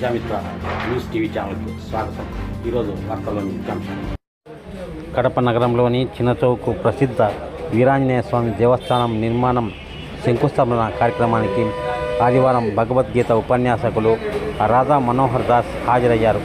Prajamitra news TV ఛానల్కి స్వాగతం. ఈరోజు వార్తల్లోని ముఖ్యాంశాలు కడప నగరంలోని చిన్నచౌకు ప్రసిద్ధ వీరాంజనేయ స్వామి దేవస్థానం నిర్మాణం శంకుస్థాపన కార్యక్రమానికి ఆదివారం భగవద్గీత ఉపన్యాసకులు రాధా మనోహర్ దాస్ హాజరయ్యారు.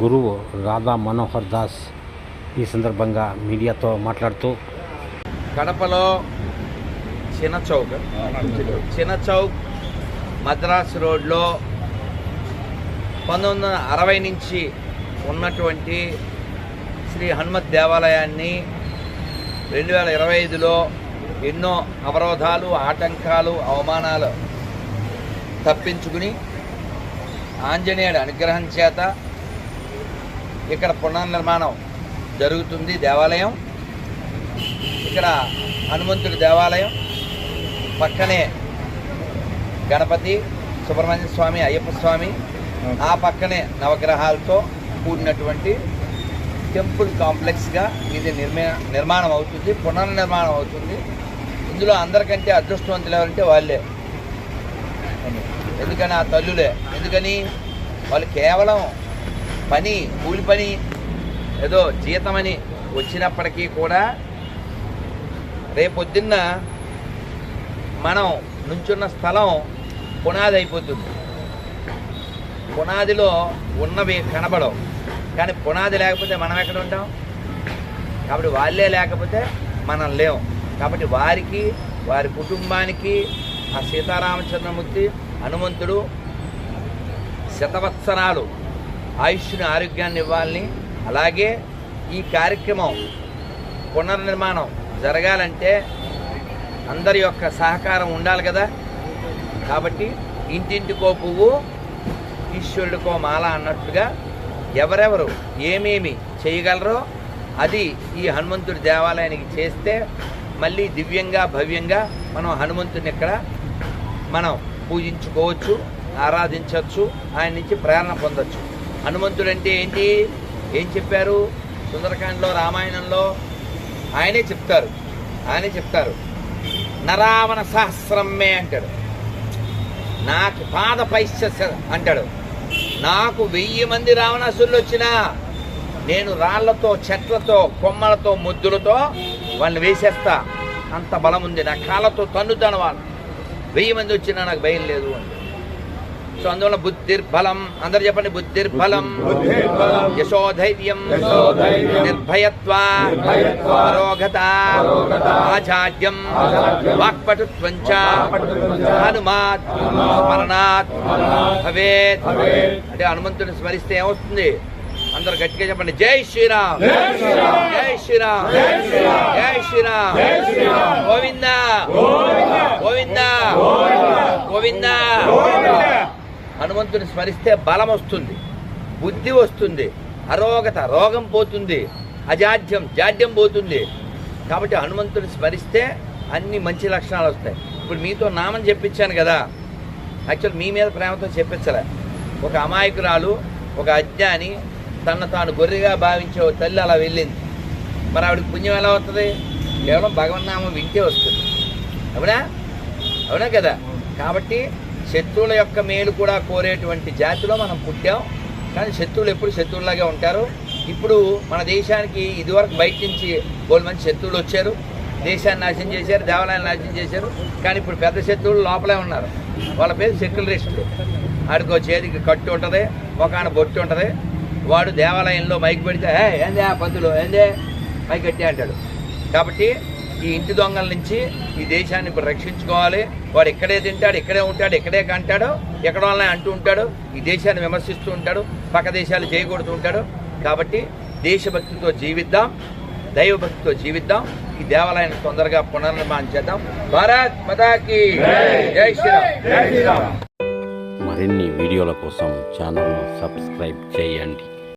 గురువు రాధా మనోహర్ దాస్ ఈ సందర్భంగా మీడియాతో మాట్లాడుతూ కడపలో చిన్న చౌక్ చిన్న చౌక్ మద్రాస్ రోడ్లో పంతొమ్మిది వందల అరవై నుంచి ఉన్నటువంటి శ్రీ హనుమత్ దేవాలయాన్ని రెండు వేల ఇరవై ఐదులో ఎన్నో అవరోధాలు ఆటంకాలు అవమానాలు తప్పించుకుని ఆంజనేయుడు అనుగ్రహం చేత ఇక్కడ పునర్నిర్మాణం జరుగుతుంది దేవాలయం. ఇక్కడ హనుమంతుడి దేవాలయం పక్కనే గణపతి సుబ్రహ్మణ్య స్వామి అయ్యప్ప స్వామి ఆ పక్కనే నవగ్రహాలతో కూడినటువంటి టెంపుల్ కాంప్లెక్స్గా ఇది నిర్మా నిర్మాణం అవుతుంది పునర్నిర్మాణం అవుతుంది ఇందులో అందరికంటే అదృష్టవంతులు ఎవరంటే వాళ్ళే. ఎందుకని ఆ తల్లులే? ఎందుకని వాళ్ళు కేవలం పని కూలి పని ఏదో జీతమని వచ్చినప్పటికీ కూడా రేపొద్దున్న మనం నుంచున్న స్థలం పునాది అయిపోతుంది. పునాదిలో ఉన్నవి కనబడవు. కానీ పునాది లేకపోతే మనం ఎక్కడ ఉంటాం? కాబట్టి వాళ్ళే లేకపోతే మనం లేవు కాబట్టి వారికి వారి కుటుంబానికి ఆ సీతారామచంద్రమూర్తి హనుమంతుడు శతవత్సరాలు ఆయుష్ని ఆరోగ్యాన్ని ఇవ్వాలని అలాగే ఈ కార్యక్రమం పునర్నిర్మాణం జరగాలంటే అందరి యొక్క సహకారం ఉండాలి కదా. కాబట్టి ఇంటింటికో పువ్వు ఈశ్వరుడికో మాల అన్నట్టుగా ఎవరెవరు ఏమేమి చేయగలరో అది ఈ హనుమంతుడి దేవాలయానికి చేస్తే మళ్ళీ దివ్యంగా భవ్యంగా మనం హనుమంతుని ఇక్కడ మనం పూజించుకోవచ్చు ఆరాధించవచ్చు ఆయన నుంచి ప్రేరణ పొందొచ్చు. హనుమంతుడు అంటే ఏంటి? ఏం చెప్పారు? సుందరకాండలో రామాయణంలో ఆయనే చెప్తారు. ఆయనే చెప్తారు. నరావణ సహస్రమే అంటాడు. నాకు పాద పైశ్య అంటాడు. నాకు వెయ్యి మంది రావణాసురులు వచ్చినా నేను రాళ్ళతో చెట్లతో కొమ్మలతో ముద్దులతో వాళ్ళని వేసేస్తా. అంత బలం ఉంది. నా కాళ్ళతో తన్నుతాను వాళ్ళు. వెయ్యి మంది వచ్చినా నాకు భయం లేదు అని. సో అందువల్ల బుద్ధిర్బలం. అందరు చెప్పండి బుద్ధిర్బలం. యశోధైర్యం. నిర్భయత్వ. అరోగత. ఆచార్యం. వాక్పటుత్వం హనుమాత్. స్మరణాత్. భవేత్. అంటే హనుమంతుని స్మరిస్తే ఏమవుతుంది అందరు గట్టిగా చెప్పండి జై శ్రీరామ్. జై శ్రీరామ్. జై శ్రీరామ్. గోవిందా. గోవిందా. గోవిందా. హనుమంతుని స్మరిస్తే బలం వస్తుంది బుద్ధి వస్తుంది అరోగత రోగం పోతుంది అజాడ్యం జాడ్యం పోతుంది. కాబట్టి హనుమంతుని స్మరిస్తే అన్ని మంచి లక్షణాలు వస్తాయి. ఇప్పుడు మీతో నామం చెప్పించాను కదా. యాక్చువల్ మీ మీద ప్రేమతో చెప్పించలే. ఒక అమాయకురాలు ఒక అజ్ఞాని తన తాను గొర్రెగా భావించే ఓ తల్లి అలా వెళ్ళింది. మరి ఆవిడకి పుణ్యం ఎలా వస్తుంది? కేవలం భగవన్నామం వింటే వస్తుంది. అవునా? అవునా కదా? కాబట్టి శత్రువుల యొక్క మేలు కూడా కోరేటువంటి జాతిలో మనం పుట్టాం. కానీ శత్రువులు ఎప్పుడు శత్రువులాగే ఉంటారు. ఇప్పుడు మన దేశానికి ఇదివరకు బయట నుంచి బోల్ మంది శత్రువులు వచ్చారు. దేశాన్ని నాశనం చేశారు దేవాలయాన్ని నాశనం చేశారు. కానీ ఇప్పుడు పెద్ద శత్రువులు లోపలే ఉన్నారు. వాళ్ళ పేరు సెక్యులరిస్టులు ఆడికో చేతికి కట్టు ఉంటుంది ఒక బొట్టు ఉంటుంది. వాడు దేవాలయంలో మైక్ పెడితే ఏందే ఆ పంతులు ఏందే? మైక్ కట్టే అంటాడు. కాబట్టి ఈ ఇంటి దొంగల నుంచి ఈ దేశాన్ని ఇప్పుడు రక్షించుకోవాలి. వాడు ఇక్కడే తింటాడు ఇక్కడే ఉంటాడు ఇక్కడే కంటాడు ఎక్కడ వాళ్ళని అంటూ ఉంటాడు ఈ దేశాన్ని విమర్శిస్తూ ఉంటాడు పక్క దేశాలు చేయకూడుతూ ఉంటాడు. కాబట్టి దేశభక్తితో జీవిద్దాం దైవభక్తితో జీవిద్దాం ఈ దేవాలయాన్ని తొందరగా పునర్నిర్మాణం చేద్దాం. భారత్ మతాకి జై శ్రీరామ్. మరిన్ని వీడియోల కోసం ఛానల్ను సబ్స్క్రైబ్ చేయండి.